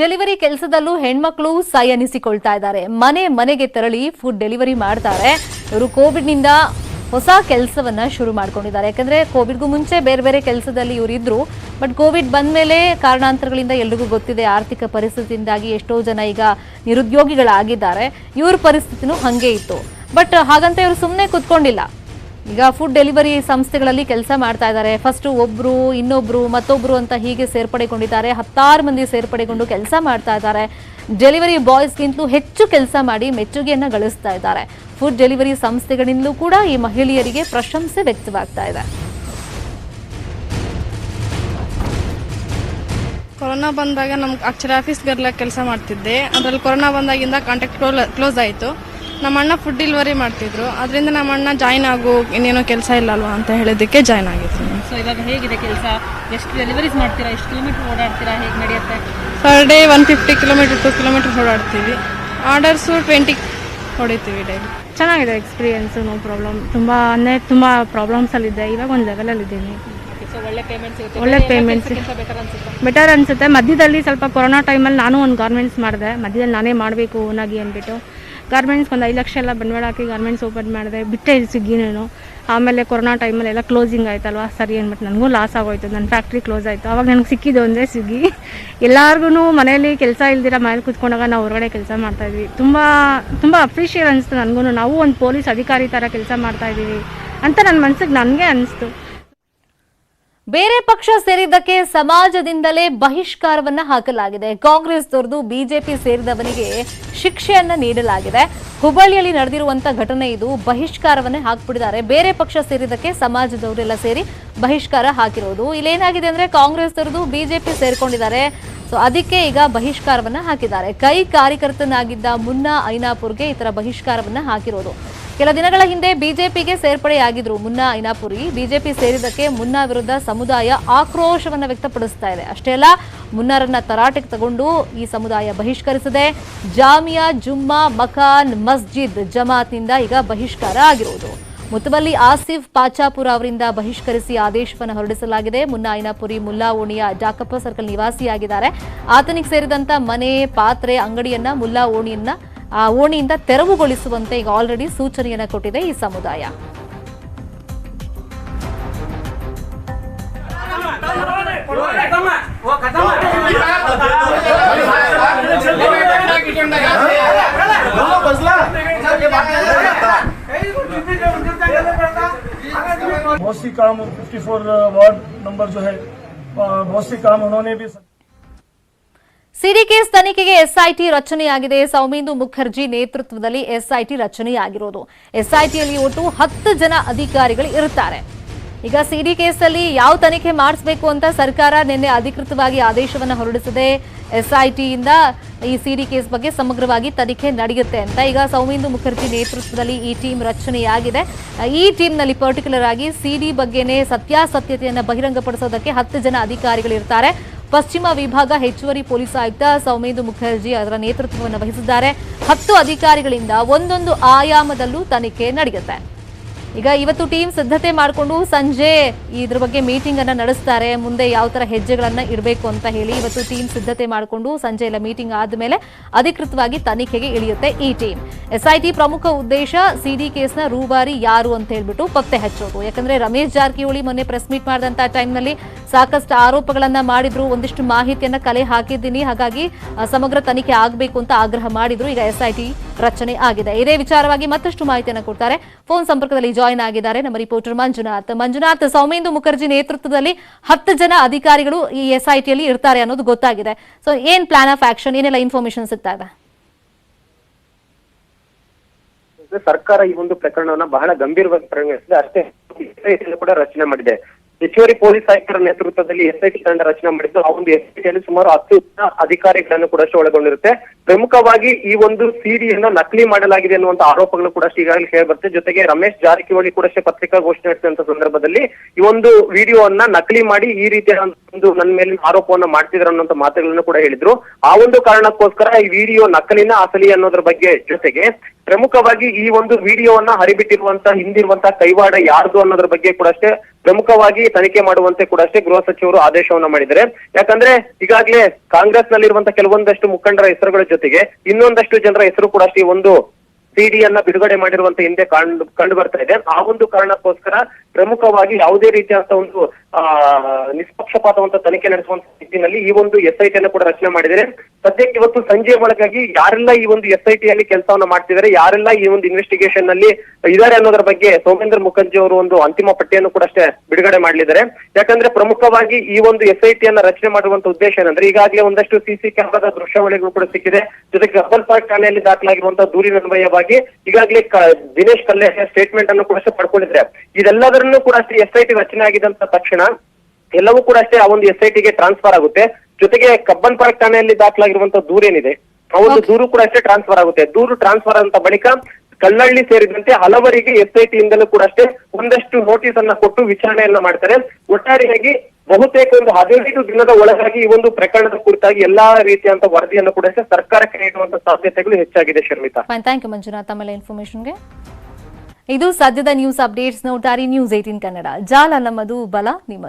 Delivery ಕೆಲಸದಲ್ಲೂ ಹೆಣ್ಮಕ್ಳು ಸೈ ಅನಿಸಿಕೊಳ್ತಾ ಇದ್ದಾರೆ. ಮನೆ ಮನೆಗೆ ತೆರಳಿ ಫುಡ್ ಡೆಲಿವರಿ ಮಾಡ್ತಾರೆ. ಇವರು ಕೋವಿಡ್ನಿಂದ ಹೊಸ ಕೆಲಸವನ್ನ ಶುರು ಮಾಡ್ಕೊಂಡಿದ್ದಾರೆ. ಯಾಕಂದ್ರೆ ಕೋವಿಡ್ಗೂ ಮುಂಚೆ ಬೇರೆ ಬೇರೆ ಕೆಲಸದಲ್ಲಿ ಇವರು ಇದ್ರು. ಬಟ್ ಕೋವಿಡ್ ಬಂದ ಮೇಲೆ ಕಾರಣಾಂತರಗಳಿಂದ ಎಲ್ರಿಗೂ ಗೊತ್ತಿದೆ ಆರ್ಥಿಕ ಪರಿಸ್ಥಿತಿಯಿಂದಾಗಿ ಎಷ್ಟೋ ಜನ ಈಗ ನಿರುದ್ಯೋಗಿಗಳಾಗಿದ್ದಾರೆ. ಇವ್ರ ಪರಿಸ್ಥಿತಿನೂ ಹಂಗೆ ಇತ್ತು. ಬಟ್ ಹಾಗಂತ ಇವರು ಸುಮ್ಮನೆ ಕುತ್ಕೊಂಡಿಲ್ಲ. ಈಗ ಫುಡ್ ಡೆಲಿವರಿ ಸಂಸ್ಥೆಗಳಲ್ಲಿ ಕೆಲಸ ಮಾಡ್ತಾ ಇದ್ದಾರೆ. ಫಸ್ಟ್ ಒಬ್ರು, ಇನ್ನೊಬ್ರು, ಮತ್ತೊಬ್ರು ಅಂತ ಹೀಗೆ ಸೇರ್ಪಡೆಗೊಂಡಿದ್ದಾರೆ. ಹತ್ತಾರು ಮಂದಿ ಸೇರ್ಪಡೆಗೊಂಡು ಕೆಲಸ ಮಾಡ್ತಾ ಇದ್ದಾರೆ. ಡೆಲಿವರಿ ಬಾಯ್ಸ್ಗಿಂತಲೂ ಹೆಚ್ಚು ಕೆಲಸ ಮಾಡಿ ಮೆಚ್ಚುಗೆಯನ್ನು ಗಳಿಸ್ತಾ ಇದ್ದಾರೆ. ಫುಡ್ ಡೆಲಿವರಿ ಸಂಸ್ಥೆಗಳಿಂದಲೂ ಕೂಡ ಈ ಮಹಿಳೆಯರಿಗೆ ಪ್ರಶಂಸೆ ವ್ಯಕ್ತವಾಗ್ತಾ ಇದೆ. ಕೊರೋನಾ ಬಂದಾಗ ನಮ್ಗೆ ಅಕ್ಷರ ಆಫೀಸ್ ಗರ್ಲ ಕೆಲಸ ಮಾಡ್ತಿದ್ದೆ. ಅದರಲ್ಲಿ ಕೊರೋನಾ ಬಂದಾಗಿಂದ ಕಾಂಟ್ಯಾಕ್ಟ್ ಕ್ಲೋಸ್ ಆಯಿತು. ನಮ್ಮ ಅಣ್ಣ ಫುಡ್ ಡೆಲಿವರಿ ಮಾಡ್ತಿದ್ರು. ಅದರಿಂದ ನಮ್ಮ ಅಣ್ಣ ಜಾಯ್ನ್ ಆಗು ಇನ್ನೇನೋ ಕೆಲಸ ಇಲ್ಲ ಅಲ್ವಾ ಅಂತ ಹೇಳಿದ್ದಕ್ಕೆ ಜಾಯ್ನ್ ಆಗಿದ್ರು ಸೊ ಇವಾಗ ಹೇಗಿದೆ ಕೆಲಸ? ಎಷ್ಟು ಡೆಲಿವರೀಸ್ ಮಾಡ್ತೀರಾ? ಎಷ್ಟು ಕಿಲೋಮೀಟರ್ ಓಡಾಡ್ತೀರಾ? ಹೇಗೆ ನಡೆಯುತ್ತೆ? Per day one fifty kilometre to kilometre ಓಡಾಡ್ತೀವಿ. Orders twenty ಹೊಡಿತೀವಿ ಡೈಲಿ ಚೆನ್ನಾಗಿದೆ ಎಕ್ಸ್ಪೀರಿಯೆನ್ಸ್ ನೋ ಪ್ರಾಬ್ಲಮ್ ತುಂಬ ಅಂದರೆ ತುಂಬ ಪ್ರಾಬ್ಲಮ್ಸಲ್ಲಿದೆ ಇವಾಗ ಒಂದು ಲೆವೆಲಲ್ಲಿದ್ದೀನಿ ಸೊ ಒಳ್ಳೆ ಪೇಮೆಂಟ್ಸ್ ಸಿಗುತ್ತೆ. ಒಳ್ಳೆ payments. ಬೆಟರ್ ಅನ್ಸುತ್ತೆ? ಬೆಟರ್ ಅನಿಸುತ್ತೆ. ಮಧ್ಯದಲ್ಲಿ ಸ್ವಲ್ಪ ಕೊರೋನಾ ಟೈಮಲ್ಲಿ ನಾನು ಒಂದು ಗಾರ್ಮೆಂಟ್ಸ್ ಮಾಡಿದೆ. ಮಧ್ಯದಲ್ಲಿ ನಾನೇ ಮಾಡಬೇಕು ಓನಾಗಿ ಅಂದ್ಬಿಟ್ಟು. ಗಾರ್ಮೆಂಟ್ಸ್ ಒಂದು ಐದು ಲಕ್ಷ ಎಲ್ಲ ಬಂಡವಾಳ ಹಾಕಿ ಗಾರ್ಮೆಂಟ್ಸ್ ಓಪನ್ ಮಾಡಿದೆ, ಬಿಟ್ಟೆ ಸ್ವಿಗ್ಗಿನೂ ಆಮೇಲೆ ಕೊರೋನಾ ಟೈಮಲ್ಲಿ ಎಲ್ಲ ಕ್ಲೋಸಿಂಗ್ ಆಯ್ತಲ್ವಾ? ಸರಿ ಅಂದ್ಬಿಟ್ಟು ನನಗೂ ಲಾಸ್ ಆಗೋಯ್ತು ನನ್ನ ಫ್ಯಾಕ್ಟ್ರಿ ಕ್ಲೋಸ್ ಆಯಿತು. ಆವಾಗ ನನಗೆ ಸಿಕ್ಕಿದ್ದು ಒಂದೇ ಸ್ವಿಗ್ಗಿ. ಎಲ್ಲರಿಗೂ ಮನೆಯಲ್ಲಿ ಕೆಲಸ ಇಲ್ದಿರ ಮನೇಲಿ ಕೂತ್ಕೊಂಡಾಗ ನಾವು ಹೊರಗಡೆ ಕೆಲಸ ಮಾಡ್ತಾಯಿದ್ವಿ ತುಂಬ ತುಂಬ ಅಪ್ರಿಷಿಯೇಟ್ ಅನಿಸ್ತು ನನಗೂ ನಾವು ಒಂದು ಪೊಲೀಸ್ ಅಧಿಕಾರಿ ಥರ ಕೆಲಸ ಮಾಡ್ತಾಯಿದ್ದೀವಿ ಅಂತ ನನ್ನ ಮನ್ಸಿಗೆ ನನಗೆ ಅನಿಸ್ತು. ಬೇರೆ ಪಕ್ಷ ಸೇರಿದ್ದಕ್ಕೆ ಸಮಾಜದಿಂದಲೇ ಬಹಿಷ್ಕಾರವನ್ನ ಹಾಕಲಾಗಿದೆ. ಕಾಂಗ್ರೆಸ್ ತೊರೆದು ಬಿಜೆಪಿ ಸೇರಿದವನಿಗೆ ಶಿಕ್ಷೆಯನ್ನ ನೀಡಲಾಗಿದೆ. ಹುಬ್ಬಳ್ಳಿಯಲ್ಲಿ ನಡೆದಿರುವಂತ ಘಟನೆ ಇದು. ಬಹಿಷ್ಕಾರವನ್ನೇ ಹಾಕ್ಬಿಟ್ಟಿದ್ದಾರೆ. ಬೇರೆ ಪಕ್ಷ ಸೇರಿದ್ದಕ್ಕೆ ಸಮಾಜದವರೆಲ್ಲ ಸೇರಿ ಬಹಿಷ್ಕಾರ ಹಾಕಿರೋದು. ಇಲ್ಲೇನಾಗಿದೆ ಅಂದ್ರೆ ಕಾಂಗ್ರೆಸ್ ತೊರೆದು ಬಿಜೆಪಿ ಸೇರ್ಕೊಂಡಿದ್ದಾರೆ. ಸೊ ಅದಕ್ಕೆ ಈಗ ಬಹಿಷ್ಕಾರವನ್ನ ಹಾಕಿದ್ದಾರೆ. ಕೈ ಕಾರ್ಯಕರ್ತನಾಗಿದ್ದ ಮುನ್ನಾ ಐನಾಪುರ್ಗೆ ಈ ತರ ಬಹಿಷ್ಕಾರವನ್ನ ಹಾಕಿರೋದು. ಕೆಲ ದಿನಗಳ ಹಿಂದೆ ಬಿಜೆಪಿಗೆ ಸೇರ್ಪಡೆಯಾಗಿದ್ರು ಮುನ್ನಾ ಐನಾಪುರಿ ಬಿಜೆಪಿ ಸೇರಿದಕ್ಕೆ ಮುನ್ನಾ ವಿರುದ್ಧ ಸಮುದಾಯ ಆಕ್ರೋಶವನ್ನು ವ್ಯಕ್ತಪಡಿಸ್ತಾ ಇದೆ. ಅಷ್ಟೇ ಅಲ್ಲ, ಮುನ್ನಾರನ್ನ ತರಾಟೆಗೆ ತಗೊಂಡು ಈ ಸಮುದಾಯ ಬಹಿಷ್ಕರಿಸಿದೆ. ಜಾಮಿಯಾ ಜುಮ್ಮಾ ಮಕಾನ್ ಮಸ್ಜಿದ್ ಜಮಾತ್ನಿಂದ ಈಗ ಬಹಿಷ್ಕಾರ ಆಗಿರುವುದು ಮುತವಲ್ಲಿ ಆಸಿಫ್ ಪಾಚಾಪುರ ಅವರಿಂದ ಬಹಿಷ್ಕರಿಸಿ ಆದೇಶವನ್ನು ಹೊರಡಿಸಲಾಗಿದೆ. ಮುನ್ನಾ ಐನಾಪುರಿ ಮುಲ್ಲಾ ಓಣಿಯ ಜಾಕಪ್ಪ ಸರ್ಕಲ್ ನಿವಾಸಿಯಾಗಿದ್ದಾರೆ. ಆತನಿಗೆ ಸೇರಿದಂತ ಮನೆ, ಪಾತ್ರೆ, ಅಂಗಡಿಯನ್ನ ಮುಲ್ಲಾ ಓಣಿಯನ್ನ ಓಣಿಯಿಂದ ತೆರವುಗೊಳಿಸುವಂತೆ ಈಗ ಆಲ್ರೆಡಿ ಸೂಚನೆಯನ್ನ ಕೊಟ್ಟಿದೆ ಈ ಸಮುದಾಯ बहुत सी काम 54 वार्ड नंबर जो है अ, बहुत सी काम उन्होंने भी ಸಿಡಿ ಕೇಸ್ ತನಿಖೆಗೆ ಎಸ್ಐಟಿ ರಚನೆಯಾಗಿದೆ. ಸೌಮೇಂದು ಮುಖರ್ಜಿ ನೇತೃತ್ವದಲ್ಲಿ ಎಸ್ಐಟಿ ರಚನೆಯಾಗಿರೋದು. ಎಸ್ಐಟಿಯಲ್ಲಿ ಒಟ್ಟು ಹತ್ತು ಜನ ಅಧಿಕಾರಿಗಳು ಇರುತ್ತಾರೆ. ಈಗ ಸಿಡಿ ಕೇಸಲ್ಲಿ ಯಾವ ತನಿಖೆ ಮಾಡಿಸಬೇಕು ಅಂತ ಸರ್ಕಾರ ನಿನ್ನೆ ಅಧಿಕೃತವಾಗಿ ಆದೇಶವನ್ನು ಹೊರಡಿಸಿದೆ. ಎಸ್ಐಟಿಯಿಂದ ಈ ಸಿಡಿ ಕೇಸ್ ಬಗ್ಗೆ ಸಮಗ್ರವಾಗಿ ತನಿಖೆ ನಡೆಯುತ್ತೆ ಅಂತ ಈಗ ಸೌಮೇಂದು ಮುಖರ್ಜಿ ನೇತೃತ್ವದಲ್ಲಿ ಈ ಟೀಮ್ ರಚನೆಯಾಗಿದೆ. ಈ ಟೀಮ್ನಲ್ಲಿ ಪರ್ಟಿಕ್ಯುಲರ್ ಆಗಿ ಸಿಡಿ ಬಗ್ಗೆನೇ ಸತ್ಯಾಸತ್ಯತೆಯನ್ನು ಬಹಿರಂಗಪಡಿಸೋದಕ್ಕೆ ಹತ್ತು ಜನ ಅಧಿಕಾರಿಗಳಿರ್ತಾರೆ. ಪಶ್ಚಿಮ ವಿಭಾಗ ಹೆಚ್ಚುವರಿ ಪೊಲೀಸ್ ಆಯುಕ್ತ ಸೌಮೇಂದು ಮುಖರ್ಜಿ ಅದರ ನೇತೃತ್ವವನ್ನು ವಹಿಸಿದ್ದಾರೆ. ಹತ್ತು ಅಧಿಕಾರಿಗಳಿಂದ ಒಂದೊಂದು ಆಯಾಮದಲ್ಲೂ ತನಿಖೆ ನಡೆಯುತ್ತೆ. ಈಗ ಇವತ್ತು ಟೀಮ್ ಸಿದ್ಧತೆ ಮಾಡಿಕೊಂಡು ಸಂಜೆ ಇದ್ರ ಬಗ್ಗೆ ಮೀಟಿಂಗ್ ಅನ್ನ ನಡೆಸ್ತಾರೆ. ಮುಂದೆ ಯಾವ ತರ ಹೆಜ್ಜೆಗಳನ್ನ ಇಡಬೇಕು ಅಂತ ಹೇಳಿ ಇವತ್ತು ಟೀಮ್ ಸಿದ್ಧತೆ ಮಾಡಿಕೊಂಡು ಸಂಜೆ ಎಲ್ಲ ಮೀಟಿಂಗ್ ಆದ್ಮೇಲೆ ಅಧಿಕೃತವಾಗಿ ತನಿಖೆಗೆ ಇಳಿಯುತ್ತೆ ಈ ಟೀಮ್. ಎಸ್ಐಟಿ ಪ್ರಮುಖ ಉದ್ದೇಶ ಸಿಡಿ ಕೇಸ್ನ ರೂಬಾರಿ ಯಾರು ಅಂತ ಹೇಳ್ಬಿಟ್ಟು ಪತ್ತೆ ಹಚ್ಚೋದು. ಯಾಕಂದ್ರೆ ರಮೇಶ್ ಜಾರಕಿಹೊಳಿ ಮೊನ್ನೆ ಪ್ರೆಸ್ ಮೀಟ್ ಮಾಡಿದಂತ ಟೈಮ್ನಲ್ಲಿ ಸಾಕಷ್ಟು ಆರೋಪಗಳನ್ನ ಮಾಡಿದ್ರು, ಒಂದಿಷ್ಟು ಮಾಹಿತಿಯನ್ನ ಕಲೆ ಹಾಕಿದ್ದೀನಿ. ಹಾಗಾಗಿ ಸಮಗ್ರ ತನಿಖೆ ಆಗಬೇಕು ಅಂತ ಆಗ್ರಹ ಮಾಡಿದ್ರು. ಈಗ ಎಸ್ಐಟಿ ರಚನೆ ಆಗಿದೆ. ಇದೇ ವಿಚಾರವಾಗಿ ಮತ್ತಷ್ಟು ಮಾಹಿತಿಯನ್ನು ಕೊಡ್ತಾರೆ. ಫೋನ್ ಸಂಪರ್ಕದಲ್ಲಿ ಜಾಯಿನ್ ಆಗಿದ್ದಾರೆ ನಮ್ಮ ರಿಪೋರ್ಟರ್ ಮಂಜುನಾಥ್. ಮಂಜುನಾಥ್, ಸೌಮೇಂದು ಮುಖರ್ಜಿ ನೇತೃತ್ವದಲ್ಲಿ ಹತ್ತು ಜನ ಅಧಿಕಾರಿಗಳು ಈ ಎಸ್ಐಟಿಯಲ್ಲಿ ಇರ್ತಾರೆ ಅನ್ನೋದು ಗೊತ್ತಾಗಿದೆ. ಸೊ ಏನ್ ಪ್ಲಾನ್ ಆಫ್ ಆಕ್ಷನ್ ಏನೆಲ್ಲ ಇನ್ಫಾರ್ಮೇಶನ್ ಸಿಗ್ತಾ ಇದೆ? ಸರ್ಕಾರ ಈ ಒಂದು ಪ್ರಕರಣವನ್ನ ಬಹಳ ಗಂಭೀರವಾಗಿ ಪರಿಗಣಿಸಿದೆ. ಅಷ್ಟೇ ಕೂಡ ರಚನೆ ಮಾಡಿದೆ. ಹೆಚ್ಚುವರಿ ಪೊಲೀಸ್ ಆಯುಕ್ತರ ನೇತೃತ್ವದಲ್ಲಿ ಎಸ್ಐಟಿ ತಂಡ ರಚನೆ ಮಾಡಿದ್ದು, ಆ ಒಂದು ಎಸ್ಐಟಿಯಲ್ಲಿ ಸುಮಾರು ಹತ್ತು ಅಧಿಕಾರಿಗಳನ್ನು ಕೂಡ ಒಳಗೊಂಡಿರುತ್ತೆ. ಪ್ರಮುಖವಾಗಿ ಈ ಒಂದು ಸಿಡಿಯನ್ನು ನಕಲಿ ಮಾಡಲಾಗಿದೆ ಅನ್ನುವಂತ ಆರೋಪಗಳು ಕೂಡ ಈಗಾಗಲೇ ಕೇಳಿ ಬರುತ್ತೆ. ಜೊತೆಗೆ ರಮೇಶ್ ಜಾರಕಿಹೊಳಿ ಕೂಡ ಅಷ್ಟೇ ಪತ್ರಿಕಾಗೋಷ್ಠಿ ನಡೆಸಿದಂತ ಸಂದರ್ಭದಲ್ಲಿ ಈ ಒಂದು ವಿಡಿಯೋವನ್ನ ನಕಲಿ ಮಾಡಿ ಈ ರೀತಿಯ ಒಂದು ನನ್ನ ಮೇಲಿನ ಆರೋಪವನ್ನ ಮಾಡ್ತಿದ್ರು ಅನ್ನೋಂತ ಮಾತುಗಳನ್ನು ಕೂಡ ಹೇಳಿದ್ರು. ಆ ಒಂದು ಕಾರಣಕ್ಕೋಸ್ಕರ ಈ ವಿಡಿಯೋ ನಕಲಿನ ಅಸಲಿ ಅನ್ನೋದ್ರ ಬಗ್ಗೆ ಜೊತೆಗೆ ಪ್ರಮುಖವಾಗಿ ಈ ಒಂದು ವಿಡಿಯೋವನ್ನ ಹರಿಬಿಟ್ಟಿರುವಂತ ಹಿಂದಿರುವಂತ ಕೈವಾಡ ಯಾರ್ದು ಅನ್ನೋದ್ರ ಬಗ್ಗೆ ಕೂಡ ಅಷ್ಟೇ ಪ್ರಮುಖವಾಗಿ ತನಿಖೆ ಮಾಡುವಂತೆ ಕೂಡ ಅಷ್ಟೇ ಗೃಹ ಸಚಿವರು ಆದೇಶವನ್ನ ಮಾಡಿದ್ದಾರೆ. ಯಾಕಂದ್ರೆ ಈಗಾಗಲೇ ಕಾಂಗ್ರೆಸ್ ನಲ್ಲಿರುವಂತಹ ಕೆಲವೊಂದಷ್ಟು ಮುಖಂಡರ ಹೆಸರುಗಳ ಜೊತೆಗೆ ಇನ್ನೊಂದಷ್ಟು ಜನರ ಹೆಸರು ಕೂಡ ಅಷ್ಟೇ ಒಂದು ಸಿಡಿಯನ್ನ ಬಿಡುಗಡೆ ಮಾಡಿರುವಂತ ಹಿಂದೆ ಕಂಡು ಕಂಡು ಬರ್ತಾ ಇದೆ. ಆ ಒಂದು ಕಾರಣಕ್ಕೋಸ್ಕರ ಪ್ರಮುಖವಾಗಿ ಯಾವುದೇ ರೀತಿಯಾದಂತ ಒಂದು ನಿಷ್ಪಕ್ಷಪಾತವಂತ ತನಿಖೆ ನಡೆಸುವಂತ ನಿಟ್ಟಿನಲ್ಲಿ ಈ ಒಂದು ಎಸ್ ಐ ಕೂಡ ರಚನೆ ಮಾಡಿದರೆ ಸದ್ಯಕ್ಕೆ ಇವತ್ತು ಸಂಜೆ ಒಳಗಾಗಿ ಯಾರೆಲ್ಲ ಈ ಒಂದು ಎಸ್ ಐ ಟಿಯಲ್ಲಿ ಕೆಲಸವನ್ನ ಮಾಡ್ತಿದ್ದಾರೆ, ಯಾರೆಲ್ಲ ಈ ಒಂದು ಇನ್ವೆಸ್ಟಿಗೇಷನ್ನಲ್ಲಿ ಇದಾರೆ ಅನ್ನೋದ್ರ ಬಗ್ಗೆ ಸೌಮೇಂದ್ರ ಮುಖರ್ಜಿ ಅವರು ಒಂದು ಅಂತಿಮ ಪಟ್ಟಿಯನ್ನು ಕೂಡ ಅಷ್ಟೇ ಬಿಡುಗಡೆ ಮಾಡಲಿದ್ದಾರೆ. ಯಾಕಂದ್ರೆ ಪ್ರಮುಖವಾಗಿ ಈ ಒಂದು ಎಸ್ ಐ ರಚನೆ ಮಾಡುವಂತ ಉದ್ದೇಶ ಏನಂದ್ರೆ ಈಗಾಗಲೇ ಒಂದಷ್ಟು ಸಿಸಿ ಕ್ಯಾಮೆರಾದ ದೃಶ್ಯಾವಳಿಗಳು ಕೂಡ ಸಿಕ್ಕಿದೆ. ಜೊತೆಗೆ ಕಬ್ಬಲ್ ಪಾರ್ಕ್ ಠಾಣೆಯಲ್ಲಿ ದಾಖಲಾಗಿರುವಂತಹ ದೂರಿನ ಅನ್ವಯವಾಗಿ ಈಗಾಗಲೇ ದಿನೇಶ್ ಕಲ್ಯಾಣ ಸ್ಟೇಟ್ಮೆಂಟ್ ಅನ್ನು ಕೂಡ ಪಡ್ಕೊಂಡಿದ್ರೆ ಇದೆಲ್ಲದರನ್ನೂ ಕೂಡ ಅಷ್ಟೇ ಎಸ್ ಐ ಟಿ ರಚನೆ ಆಗಿದಂತ ತಕ್ಷಣ ಎಲ್ಲವೂ ಕೂಡ ಅಷ್ಟೇ ಆ ಒಂದು ಎಸ್ ಐ ಟಿಗೆ ಟ್ರಾನ್ಸ್ಫರ್ ಆಗುತ್ತೆ. ಜೊತೆಗೆ ಕಬ್ಬನ್ ಪಾರ್ಕ್ ಠಾಣೆಯಲ್ಲಿ ದಾಖಲಾಗಿರುವಂತಹ ದೂರೇನಿದೆ ಆ ಒಂದು ದೂರು ಕೂಡ ಅಷ್ಟೇ ಟ್ರಾನ್ಸ್ಫರ್ ಆಗುತ್ತೆ. ದೂರು ಟ್ರಾನ್ಸ್ಫರ್ ಅಂತ ಬಳಿಕ ಕಲ್ಲಹಳ್ಳಿ ಸೇರಿದಂತೆ ಹಲವರಿಗೆ ಎಸ್ ಐ ಟಿಯಿಂದಲೂ ಕೂಡ ಅಷ್ಟೇ ಒಂದಷ್ಟು ನೋಟಿಸ್ ಅನ್ನ ಕೊಟ್ಟು ವಿಚಾರಣೆಯನ್ನ ಮಾಡ್ತಾರೆ. ಒಟ್ಟಾರೆಯಾಗಿ ಬಹುತೇಕ ಒಂದು ಹದಿನೈದು ದಿನದ ಒಳಗಾಗಿ ಈ ಒಂದು ಪ್ರಕರಣದ ಕುರಿತಾಗಿ ಎಲ್ಲಾ ರೀತಿಯಂತ ವರದಿಯನ್ನು ಕೂಡ ಅಷ್ಟೇ ಸರ್ಕಾರಕ್ಕೆ ನೀಡುವಂತ ಸಾಧ್ಯತೆಗಳು ಹೆಚ್ಚಾಗಿದೆ ಶರ್ಮಿತಾ. ಥ್ಯಾಂಕ್ ಯು ಮಂಜುನಾಥ್ ಆಮೇಲೆ ಇನ್ಫಾರ್ಮೇಶನ್ಗೆ ಇದು ಸದ್ಯದ ನ್ಯೂಸ್ ಅಪ್ಡೇಟ್ಸ್ ನೋಡ್ತಾರೆ ನ್ಯೂಸ್ ಏಟೀನ್ ಕನ್ನಡ. ಜಾಲ ನಮ್ಮದು ಬಲ ನಿಮ್ಮ